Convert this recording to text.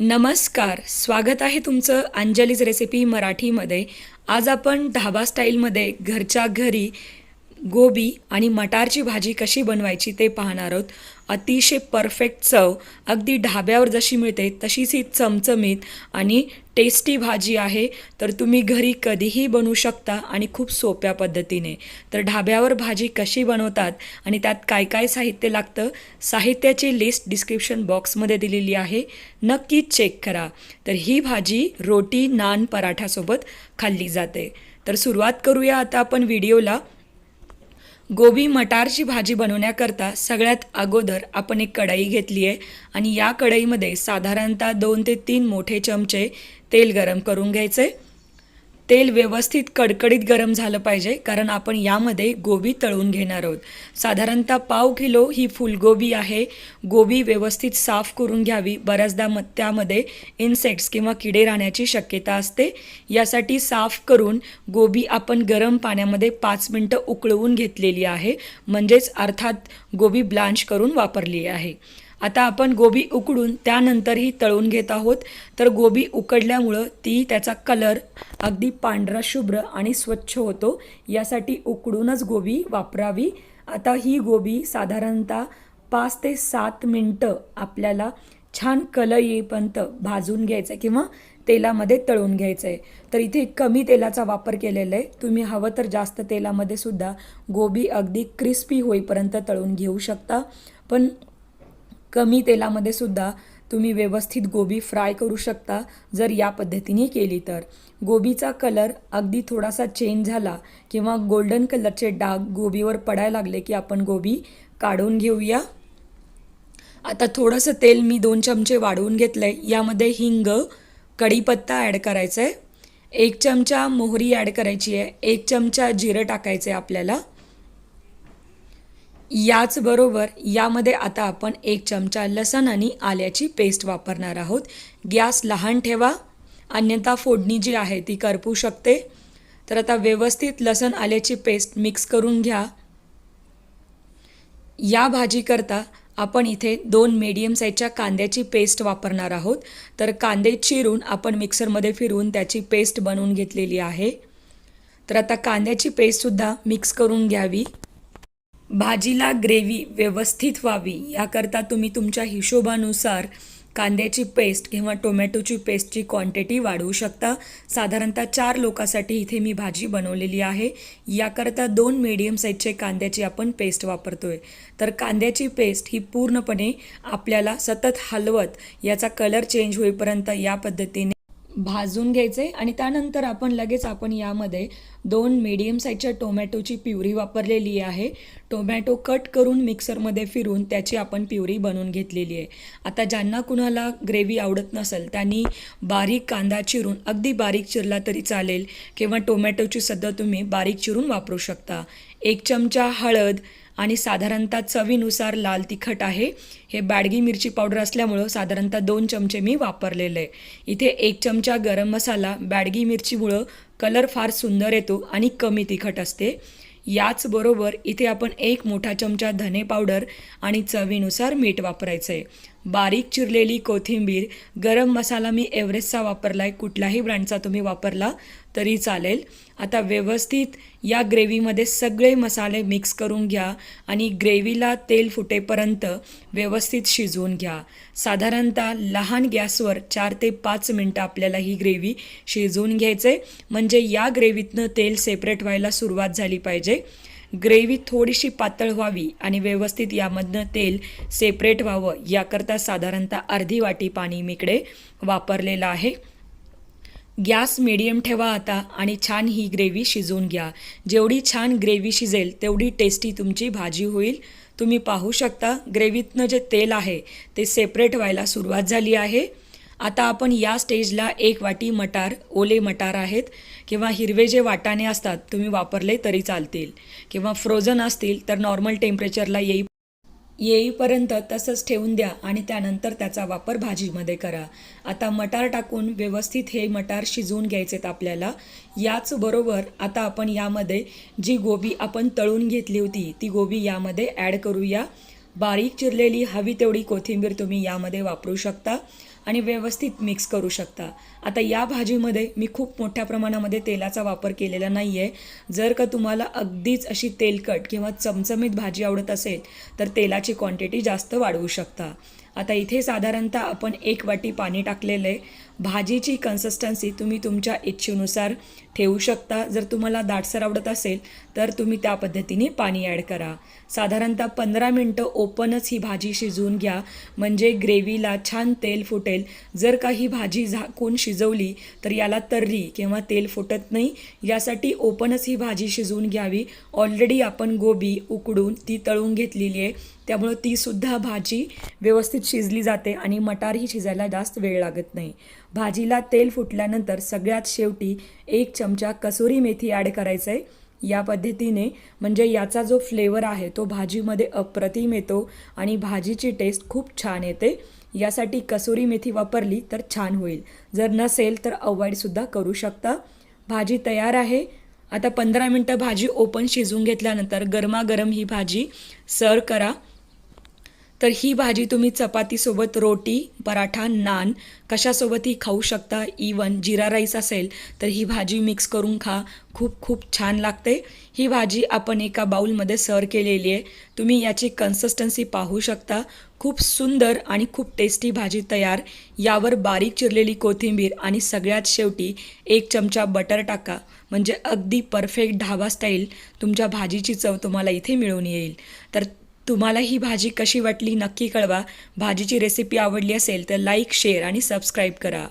नमस्कार स्वागत आहे तुमचं अंजलीज रेसिपी मराठीमध्ये. आज आपण ढाबा स्टाईलमध्ये घरच्या घरी गोबी आणि मटारची भाजी कशी बनवायची ते पाहणार आहोत. अतिशय परफेक्ट चव अगदी ढाब्यावर जशी मिळते तशीच ही चमचमीत आणि टेस्टी भाजी आहे. तर तुम्ही घरी कधीही बनवू शकता आणि खूप सोप्या पद्धतीने. तर ढाब्यावर भाजी कशी बनवतात आणि त्यात काय काय साहित्य लागतं साहित्याची लिस्ट डिस्क्रिप्शन बॉक्समध्ये दिलेली आहे. नक्कीच चेक करा. तर ही भाजी रोटी नान पराठ्यासोबत खाल्ली जाते. तर सुरुवात करूया आता आपण व्हिडिओला गोबी मटारची भाजी बनवण्याकरता सगळ्यात अगोदर आपण एक कढई घेतली आहे आणि या कढईमध्ये साधारणतः दोन ते तीन मोठे चमचे तेल गरम करून घ्यायचे. तेल व्यवस्थित कडकडीत गरम झालं पाहिजे कारण आपण यामध्ये गोबी तळून घेणार आहोत. साधारणतः पाव किलो ही फुलगोबी आहे. गोबी व्यवस्थित साफ करून घ्यावी. बऱ्याचदा म त्यामध्ये इन्सेक्ट्स किंवा किडे राहण्याची शक्यता असते. यासाठी साफ करून गोबी आपण गरम पाण्यामध्ये पाच मिनटं उकळवून घेतलेली आहे. म्हणजेच अर्थात गोबी ब्लांच करून वापरली आहे. आता आपण गोबी उकडून त्यानंतरही तळून घेत आहोत. तर गोबी उकडल्यामुळं ती त्याचा कलर अगदी पांढरा शुभ्र आणि स्वच्छ होतो. यासाठी उकडूनच गोबी वापरावी. आता ही गोबी साधारणतः पाच ते सात मिनटं आपल्याला छान कलर येईपर्यंत भाजून घ्यायचं आहे किंवा तेलामध्ये तळून घ्यायचं आहे तर इथे कमी तेलाचा वापर केलेला आहे. तुम्ही हवं तर जास्त तेलामध्ये सुद्धा गोबी अगदी क्रिस्पी होईपर्यंत तळून घेऊ शकता. पण कमी तेलामध्ये सुद्धा तुम्ही व्यवस्थित गोबी फ्राय करू शकता जर या पद्धतीने केली तर. गोबीचा कलर अगदी थोडासा चेंज झाला किंवा गोल्डन कलरचे डाग गोबीवर पडायला लागले की आपण गोबी काढून घेऊया. आता थोडंसं तेल मी दोन चमचे वाढवून घेतलं आहे यामध्ये हिंग कढीपत्ता ॲड करायचा आहे एक चमचा मोहरी ॲड करायची आहे. एक चमचा जिरं टाकायचं आहे आपल्याला. याचबरोबर यामध्ये आता आपण एक चमचा लसण आणि आल्याची पेस्ट वापरणार आहोत. गॅस लहान ठेवा. अन्यथा फोडणी जी आहे ती करपू शकते. तर आता व्यवस्थित लसण आल्याची पेस्ट मिक्स करून घ्या. या भाजीकरता आपण इथे दोन मीडियम साईजच्या कांद्याची पेस्ट वापरणार आहोत. तर कांदे चिरून आपण मिक्सरमध्ये फिरवून त्याची पेस्ट बनवून घेतलेली आहे. तर आता कांद्याची पेस्टसुद्धा मिक्स करून घ्यावी. भाजीला ग्रेव्ही व्यवस्थित व्हावी याकरता तुम्ही तुमच्या हिशोबानुसार कांद्याची पेस्ट किंवा टोमॅटोची पेस्टची क्वांटिटी वाढवू शकता. साधारणतः चार लोकांसाठी इथे मी भाजी बनवलेली आहे. याकरता दोन मीडियम साईजचे कांद्याची आपण पेस्ट वापरतो आहे तर कांद्याची पेस्ट ही पूर्णपणे आपल्याला सतत हलवत याचा कलर चेंज होईपर्यंत या पद्धतीने भाजून घ्यायचे आणि त्यानंतर आपण लगेच आपण यामध्ये दोन मीडियम साईजच्या टोमॅटोची प्युरी वापरलेली आहे. टोमॅटो कट करून मिक्सरमध्ये फिरून त्याची आपण प्युरी बनवून घेतलेली आहे. आता ज्यांना कुणाला ग्रेव्ही आवडत नसेल त्यांनी बारीक कांदा चिरून अगदी बारीक चिरला तरी चालेल किंवा टोमॅटोची सध्या तुम्ही बारीक चिरून वापरू शकता. एक चमचा हळद आणि साधारणतः चवीनुसार लाल तिखट आहे. हे बॅडगी मिरची पावडर असल्यामुळं साधारणतः दोन चमचे मी वापरलेलं आहे. इथे एक चमचा गरम मसाला बॅडगी मिरचीमुळं कलर फार सुंदर येतो आणि कमी तिखट असते. याचबरोबर इथे आपण एक मोठा चमचा धने पावडर आणि चवीनुसार मीठ वापरायचं आहे बारीक चिरलेली कोथिंबीर गरम मसाला मी एव्हरेस्टचा वापरला आहे कुठलाही ब्रँडचा तुम्ही वापरला तरी चालेल. आता व्यवस्थित या ग्रेव्हीमध्ये सगळे मसाले मिक्स करून घ्या आणि ग्रेव्हीला तेल फुटेपर्यंत व्यवस्थित शिजवून घ्या. साधारणतः लहान गॅसवर चार ते पाच मिनटं आपल्याला ही ग्रेव्ही शिजवून घ्यायचे म्हणजे या ग्रेव्हीतनं तेल सेपरेट व्हायला सुरुवात झाली पाहिजे. ग्रेव्ही थोडीशी पातळ व्हावी आणि व्यवस्थित यामधनं तेल सेपरेट व्हावं याकरता साधारणतः अर्धी वाटी पाणी मी इकडे वापरलेलं आहे. गॅस मिडियम ठेवा आता आणि छान ही ग्रेव्ही शिजवून घ्या. जेवढी छान ग्रेव्ही शिजेल तेवढी टेस्टी तुमची भाजी होईल. तुम्ही पाहू शकता ग्रेव्हीतनं जे तेल आहे ते सेपरेट व्हायला सुरुवात झाली आहे. आता आपण या स्टेजला एक वाटी मटार ओले मटार आहेत किंवा हिरवे जे वाटाणे असतात तुम्ही वापरले तरी चालतील. किंवा फ्रोझन असतील तर नॉर्मल टेम्परेचरला येई येईपर्यंत तसंच ठेवून द्या आणि त्यानंतर त्याचा वापर भाजीमध्ये करा. आता मटार टाकून व्यवस्थित हे मटार शिजवून घ्यायचेत आपल्याला. याचबरोबर आता आपण यामध्ये जी गोबी आपण तळून घेतली होती ती गोबी यामध्ये ॲड करूया. बारीक चिरलेली हवी तेवढी कोथिंबीर तुम्ही यामध्ये वापरू शकता. आणि व्यवस्थित मिक्स करू शकता. आता या भाजीमध्ये मी खूप मोठ्या प्रमाणामध्ये तेलाचा वापर केलेला नाही आहे जर का तुम्हाला अगदीच अशी तेलकट किंवा चमचमीत भाजी आवडत असेल तर तेलाची क्वांटिटी जास्त वाढवू शकता. आता इथे साधारणतः आपण एक वाटी पाणी टाकलेलं आहे. भाजीची कन्सिस्टन्सी तुम्ही तुमच्या इच्छेनुसार ठेवू शकता. जर तुम्हाला दाटसर आवडत असेल तर तुम्ही त्या पद्धतीने पाणी ॲड करा. साधारणतः पंधरा मिनटं ओपनच ही भाजी शिजवून घ्या. म्हणजे ग्रेव्हीला छान तेल फुटेल. जर का ही भाजी झाकून शिजवली तर याला तर्री किंवा तेल फुटत नाही. यासाठी ओपनच ही भाजी शिजवून घ्यावी. ऑलरेडी आपण गोबी उकडून ती तळून घेतलेली आहे. त्यामुळं तीसुद्धा भाजी व्यवस्थित शिजली जाते आणि मटारही शिजायला जास्त वेळ लागत नाही. भाजीला तेल फुटल्यानंतर सगळ्यात शेवटी एक चमचा कसुरी मेथी ॲड करायचं आहे या पद्धतीने म्हणजे याचा जो फ्लेवर आहे तो भाजीमध्ये अप्रतिम येतो आणि भाजीची टेस्ट खूप छान येते. यासाठी कसुरी मेथी वापरली तर छान होईल. जर नसेल तर अवॉइडसुद्धा करू शकता. भाजी तयार आहे. आता पंधरा मिनटं भाजी ओपन शिजवून घेतल्यानंतर गरमागरम ही भाजी सर्व करा. तर ही भाजी तुम्ही चपातीसोबत रोटी पराठा नान कशासोबतही खाऊ शकता. इवन जिरा राईस असेल तर ही भाजी मिक्स करून खा. खूप खूप छान लागते. ही भाजी आपण एका बाऊलमध्ये सर्व केलेली आहे. तुम्ही याची कन्सिस्टन्सी पाहू शकता. खूप सुंदर आणि खूप टेस्टी भाजी तयार. यावर बारीक चिरलेली कोथिंबीर आणि सगळ्यात शेवटी एक चमचा बटर टाका. म्हणजे अगदी परफेक्ट ढाबा स्टाईल तुमच्या भाजीची चव तुम्हाला इथे मिळून येईल. तर तुम्हाला ही भाजी कशी वाटली नक्की कळवा. भाजीची रेसिपी आवडली असेल तर लाईक शेअर आणि सबस्क्राईब करा.